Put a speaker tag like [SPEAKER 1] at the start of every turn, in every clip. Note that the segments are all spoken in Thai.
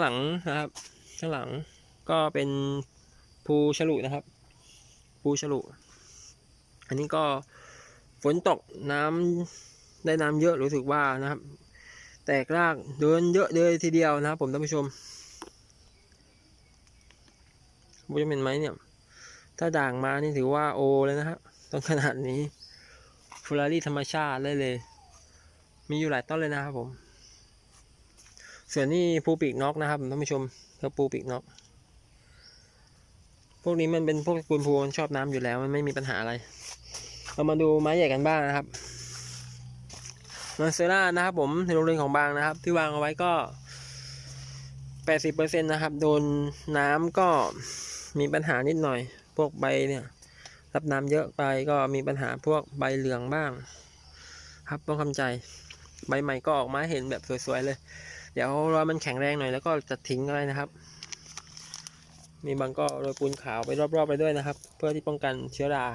[SPEAKER 1] างหลังนะครับ ข้างหลังก็เป็นภูฉลุนะครับ ภูฉลุ อันนี้ก็ฝนตกน้ำได้น้ำเยอะรู้สึกว่านะครับ แตกรากเดินเยอะเลยทีเดียวนะครับ ผมท่านผู้ชมผู้ชมเห็นไหมเนี่ย ถ้าด่างมานี่ถือว่าโอเลยนะครับต้นขนาดนี้ฟูรารี่ธรรมชาติเลยเลย มีอยู่หลายต้นเลยนะครับผม ส่วนนี้ภูปีกนกนะครับท่านผู้ชมก็ภูปีกนกพวกนี้มันเป็นพวกปูนพูนชอบน้ำอยู่แล้วมันไม่มีปัญหาอะไร เรามาดูไม้ใหญ่กันบ้างนะครับมาเซล่านะครับ ผมในโรงเรียนของบางนะครับ ที่วางเอาไว้ก็แปดสิบเปอร์เซ็นต์นะครับ โดนน้ำก็มีปัญหานิดหน่อย พวกใบเนี่ย รับน้ำเยอะไปก็มีปัญหาพวกใบเหลืองบ้าง ครับต้องทำใจ ใบใหม่ก็ออกมาให้เห็นแบบสวยๆเลย เดี๋ยวรอมันแข็งแรงหน่อยแล้วก็จะทิ้งอะไรนะครับ มีบางก็โรยปูนขาวไปรอบๆไปด้วยนะครับ เพื่อที่ป้องกันเชื้อรา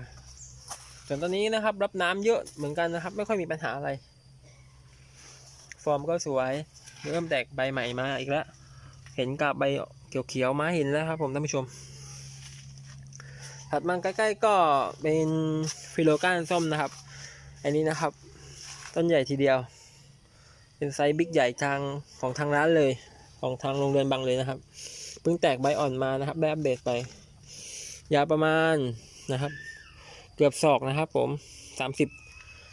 [SPEAKER 1] ส่วนตอนนี้นะครับ รับน้ำเยอะเหมือนกันนะครับ ไม่ค่อยมีปัญหาอะไร ฟอร์มก็สวย เริ่มแตกใบใหม่มาอีกแล้ว เห็นกับใบเขียวๆมาเห็นแล้วครับ ผมท่านผู้ชมถัดมาใกล้ๆก็เป็นฟิโลก้านส้มนะครับ อันนี้นะครับ ต้นใหญ่ทีเดียว เป็นไซส์บิ๊กใหญ่ทางของทางร้านเลย ของทางโรงเรียนบางเลยนะครับ เพิ่งแตกใบอ่อนมานะครับได้อัปเดตไป ยาวประมาณนะครับ เกือบศอกนะครับ ผมสามสิบ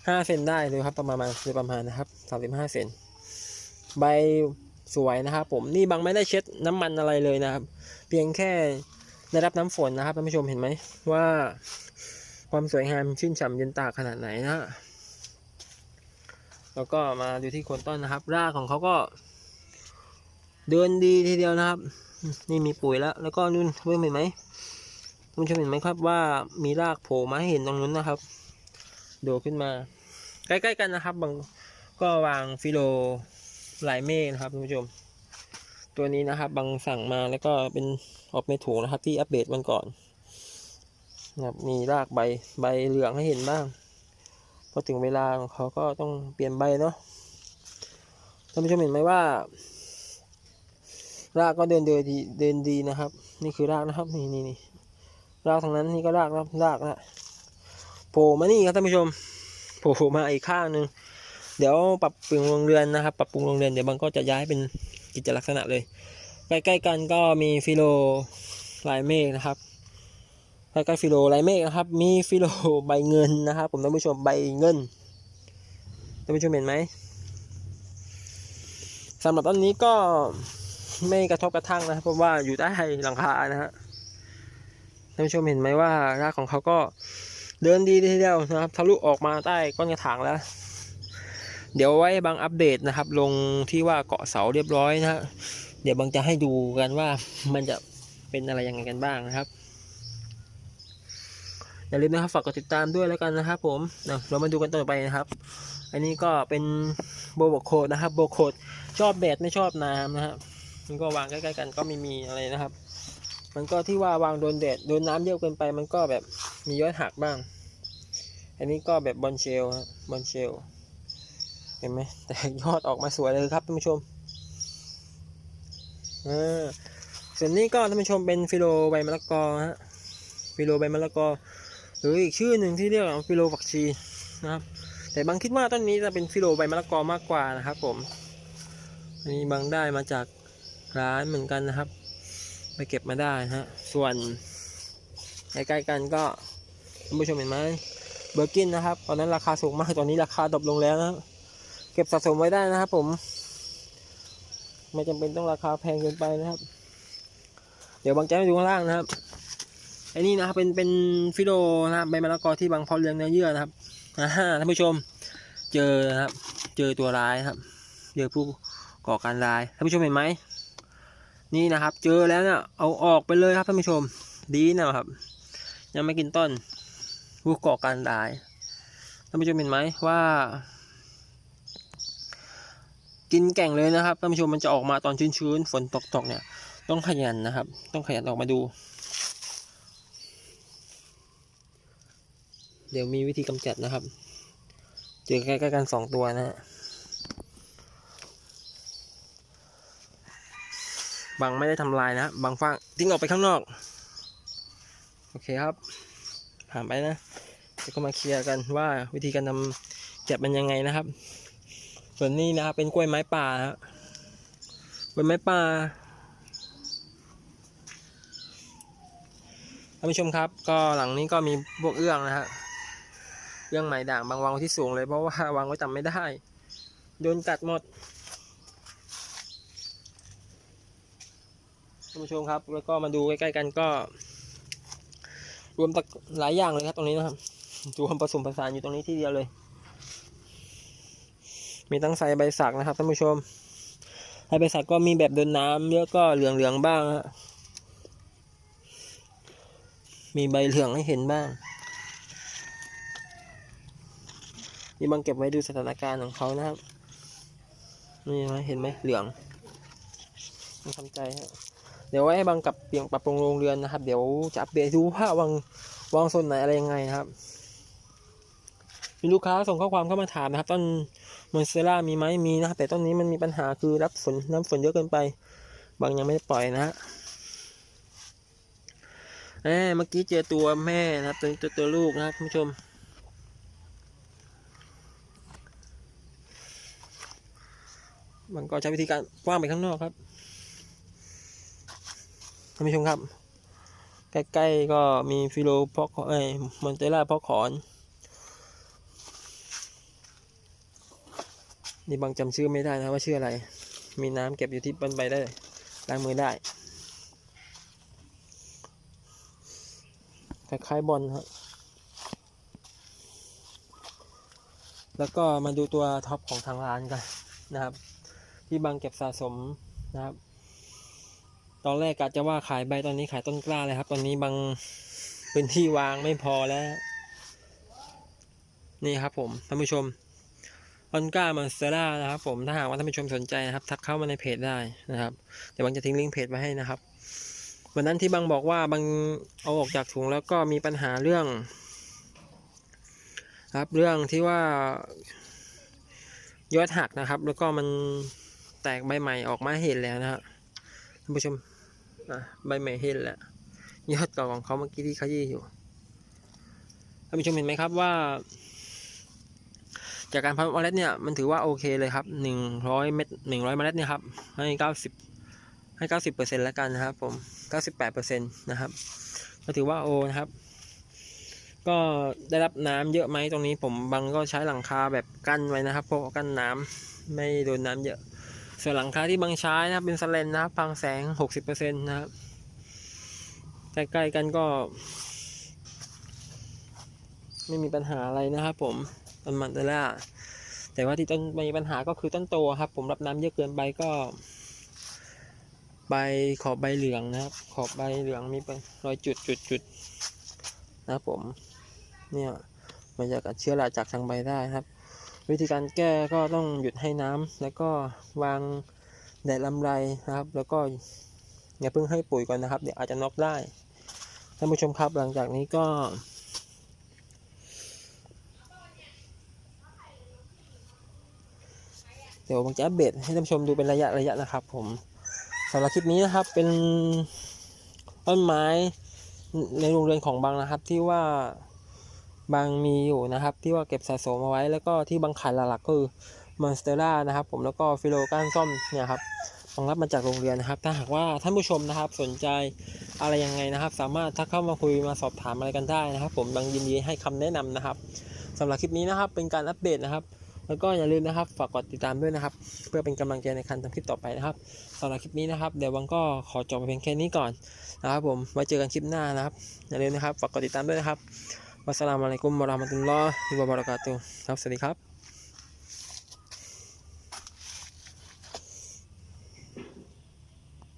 [SPEAKER 1] ห้าเซนได้เลยครับ ประมาณโดยประมาณนะครับสามสิบห้าเซนใบสวยนะครับ ผมนี่บางไม่ได้เช็ดน้ำมันอะไรเลยนะครับ เพียงแค่ได้รับน้ำฝนนะครับท่านผู้ชมเห็นไหมว่า ความสวยงามชื่นฉ่ำเย็นตาขนาดไหนนะ แล้วก็มาดูที่โคนต้นนะครับ รากของเขาก็เดินดีทีเดียวนะครับ นี่มีปุ๋ยแล้ว แล้วก็นู่นเพื่อนเห็นไหมท่านผู้ชมเห็นไหมครับว่ามีรากโผล่มาให้เห็นตรงนู้นนะครับ โดดขึ้นมา ใกล้ๆกันนะครับ บางก็วางฟิโลลายเมฆนะครับท่านผู้ชม ตัวนี้นะครับบางสั่งมาแล้วก็เป็นออกในถุงนะครับ ที่อัปเดตวันก่อนนะครับมีรากใบใบเหลืองให้เห็นบ้าง พอถึงเวลาของเขาก็ต้องเปลี่ยนใบเนาะท่านผู้ชมเห็นไหมว่ารากก็เดินเดินดีเดินดีนะครับ นี่คือรากนะครับนี่นี่นี่รากทางนั้นนี่ก็รากนะครับรากนะโผล่มานี่ครับท่านผู้ชมโผล่มาอีกข้างหนึ่งเดี๋ยวปรับปรุงโรงเรือนนะครับปรับปรุงโรงเรือนเดี๋ยวบางก็จะย้ายเป็นกิจลักษณะเลย ใกล้ๆกันก็มีฟิโลลายเมฆนะครับ ใกล้ๆฟิโลลายเมฆนะครับ มีฟิโลใบเงินนะครับ ผมท่านผู้ชมใบเงินท่านผู้ชมเห็นไหมสำหรับต้นนี้ก็ไม่กระทบกระทั่งนะครับเพราะว่าอยู่ใต้หลังคานะฮะท่านผู้ชมเห็นไหมว่ารากของเขาก็เดินดีทีเดียวนะครับทะลุออกมาใต้ก้นกระถางแล้ว เดี๋ยวไว้บางอัปเดตนะครับ ลงที่ว่าเกาะเสาเรียบร้อยนะฮะเดี๋ยวบางจะให้ดูกันว่ามันจะเป็นอะไรยังไงกันบ้างนะครับ อย่าลืมนะครับฝากกดติดตามด้วยแล้วกันนะครับ ผมเรามาดูกันต่อไปนะครับ อันนี้ก็เป็นโบโบโคดนะครับ โบโคดชอบแดดไม่ชอบน้ำนะครับมันก็วางใกล้ๆกันก็ไม่มีอะไรนะครับ มันก็ที่ว่าวางโดนแดดโดนน้ำเยอะเกินไป มันก็แบบมียอดหักบ้าง อันนี้ก็แบบบอลเชลครับบอลเชลเห็นไหมแต่ยอดออกมาสวยเลยครับท่านผู้ชมอ่าส่วนนี้ก็ท่านผู้ชมเป็นฟิโลใบมะละกอฮะฟิโลใบมะละกอ หรืออีกชื่อหนึ่งที่เรียกว่าฟิโลฝักชีนะครับแต่บางคิดว่าต้นนี้จะเป็นฟิโลใบมะละกอมากกว่านะครับ ผมอันนี้บางได้มาจากร้านเหมือนกันนะครับ ไปเก็บมาได้ฮะส่วนใกล้ๆกันก็ท่านผู้ชมเห็นไหมเบอร์กินนะครับ ตอนนั้นราคาสูงมากตอนนี้ราคาดรอปลงแล้วนะเก็บสะสมไว้ได้นะครับ ผม ไม่จำเป็นต้องราคาแพงเกินไปนะครับ เดี๋ยวบางจะให้ดูข้างล่างนะครับ ไอ้นี่นะครับเป็นเป็นฟิโลนะครับใบมะละกอที่บางเพาะเลี้ยงเนื้อเยื่อนะครับอ่าท่านผู้ชม เจอนะครับ เจอตัวร้ายครับ เจอผู้ก่อการร้ายท่านผู้ชมเห็นไหมนี่นะครับ เจอแล้วเนี่ยเอาออกไปเลยครับท่านผู้ชม ดีนะครับ ยังไม่กินต้นผู้ก่อการร้ายท่านผู้ชมเห็นไหมว่า กินแก่งเลยนะครับท่านผู้ชมมันจะออกมาตอนชื้นๆฝนตกๆเนี่ย ต้องขยันนะครับ ต้องขยันออกมาดู เดี๋ยวมีวิธีกำจัดนะครับ เจอใกล้ๆกันสองตัวนะฮะบางไม่ได้ทำลายนะ บางฟางทิ้งออกไปข้างนอก โอเคครับ ผ่านไปนะเดี๋ยวก็มาเคลียร์กันว่าวิธีการทำเก็บมันยังไงนะครับ ส่วนนี้นะครับเป็นกล้วยไม้ป่าฮะกล้วยไม้ป่าท่านผู้ชมครับ ก็หลังนี้ก็มีพวกเอื้องนะฮะ เอื้องไม้ด่างบางวางไว้ที่สูงเลยเพราะว่าวางไว้ต่ำไม่ได้ โดนกัดหมดท่านผู้ชมครับ แล้วก็มาดูใกล้ๆกันก็ รวมหลายอย่างเลยครับตรงนี้นะครับรวมผสมผสานอยู่ตรงนี้ที่เดียวเลย มีตั้งไซใบสักนะครับท่านผู้ชมไซใบสักก็มีแบบโดนน้ำเยอะก็เหลืองๆบ้างฮะมีใบเหลืองให้เห็นบ้าง นี่บางเก็บไว้ดูสถานการณ์ของเขานะครับ นี่เห็นไหมเหลืองต้องทำใจฮะเดี๋ยวไว้ให้บางกลับเปลี่ยนปรับปรุงโรงเรือนนะครับ เดี๋ยวจะอัปเดตดูว่าวางวางโซนไหนอะไรยังไงนะครับมีลูกค้าส่งข้อความเข้ามาถามนะครับ ต้นมอนเตล่ามีไหมมีนะครับ แต่ต้นนี้มันมีปัญหาคือรับฝนน้ำฝนเยอะเกินไป บางยังไม่ได้ปล่อยนะฮะเอ้เมื่อกี้เจอตัวแม่นะครับ ตัวตัวตัวลูกนะครับท่านผู้ชม มันก็ใช้วิธีการกว้างไปข้างนอกครับท่านผู้ชมครับ ใกล้ๆก็มีฟิโลพอกเอ้ยมอนเตล่าพอกขอนนี่บางจำชื่อไม่ได้นะว่าชื่ออะไร มีน้ำเก็บอยู่ที่บนใบได้ล้างมือได้คล้ายๆบอลครับแล้วก็มาดูตัวท็อปของทางร้านกันนะครับ ที่บางเก็บสะสมนะครับ ตอนแรกกะจะว่าขายใบตอนนี้ขายต้นกล้าเลยครับ ตอนนี้บางพื้นที่วางไม่พอแล้ว นี่ครับผมท่านผู้ชมออนก้ามอนเตอร่านะครับ ผมถ้าหากว่าท่านผู้ชมสนใจนะครับ ทักเข้ามาในเพจได้นะครับเดี๋ยวบังจะทิ้งลิงก์เพจไว้ให้นะครับวันนั้นที่บังบอกว่าบังเอาออกจากถุงแล้วก็มีปัญหาเรื่อง ครับเรื่องที่ว่ายอดหักนะครับ แล้วก็มัน แตกใบใหม่ออกมาเห็นแล้วนะครับท่านผู้ชมใบใหม่เห็นแล้วยอดเก่าของเขาเมื่อกี้ที่ขยี้อยู่ท่านผู้ชมเห็นไหมครับว่า จากการพันเมล็ดเนี่ยมันถือว่าโอเคเลยครับหนึ่งร้อยเม็ดหนึ่งร้อยเมล็ดเนี่ยครับให้เก้าสิบให้เก้าสิบเปอร์เซ็นต์แล้วกันนะครับ ผมเก้าสิบแปดเปอร์เซ็นต์นะครับ ก็ถือว่าโอนะครับ ก็ได้รับน้ำเยอะไหมตรงนี้ผมบางก็ใช้หลังคาแบบกั้นไว้นะครับเพราะกั้นน้ำไม่โดนน้ำเยอะ ส่วนหลังคาที่บางใช้นะครับเป็นสแลนนะครับพังแสงหกสิบเปอร์เซ็นต์นะครับใกล้ๆกันก็ ไม่มีปัญหาอะไรนะครับผมต้นมันเตล่าแต่ว่าที่ต้นมีปัญหาก็คือต้นโตครับ ผมรับน้ำเยอะเกินไปก็ ใบขอบใบเหลืองนะครับ ขอบใบเหลืองมีเป็นรอยจุดจุดจุดนะครับผม เนี่ยมันจะกัดเชื้อราจากทางใบได้ครับ วิธีการแก้ก็ต้องหยุดให้น้ำแล้วก็วางแดดลำไรนะครับ แล้วก็อย่าเพิ่งให้ปุ๋ยก่อนนะครับ เดี๋ยวอาจจะน็อกได้ท่านผู้ชมครับหลังจากนี้ก็ เดี๋ยวผมจะอัปเดตให้ท่านผู้ชมดูเป็นระยะระยะนะครับ ผมสำหรับคลิปนี้นะครับเป็นต้นไม้ในโรงเรือนของบางนะครับที่ว่า บางมีอยู่นะครับ ที่ว่าเก็บสะสมเอาไว้แล้วก็ที่บางขายหลักๆก็คือมอนสเตอร่านะครับ ผมแล้วก็ฟิโลก้านส้มเนี่ยครับบางรับมาจากโรงเรียนนะครับ ถ้าหากว่าท่านผู้ชมนะครับสนใจอะไรยังไงนะครับ สามารถทักเข้ามาคุยมาสอบถามอะไรกันได้นะครับ ผมบางยินดีให้คำแนะนำนะครับสำหรับคลิปนี้นะครับเป็นการอัปเดตนะครับ แล้วก็อย่าลืมนะครับฝากกดติดตามด้วยนะครับ เพื่อเป็นกำลังใจในการทำคลิปต่อไปนะครับสำหรับคลิปนี้นะครับเดี๋ยววังก็ขอจบไปเพียงแค่นี้ก่อนนะครับ ผมไว้เจอกันคลิปหน้านะครับ อย่าลืมนะครับฝากกดติดตามด้วยนะครับ วัสสลามุอะลัยกุมวะเราะห์มะตุลลอฮิวะบะเราะกาตุฮ์ครับสวัสดีครับ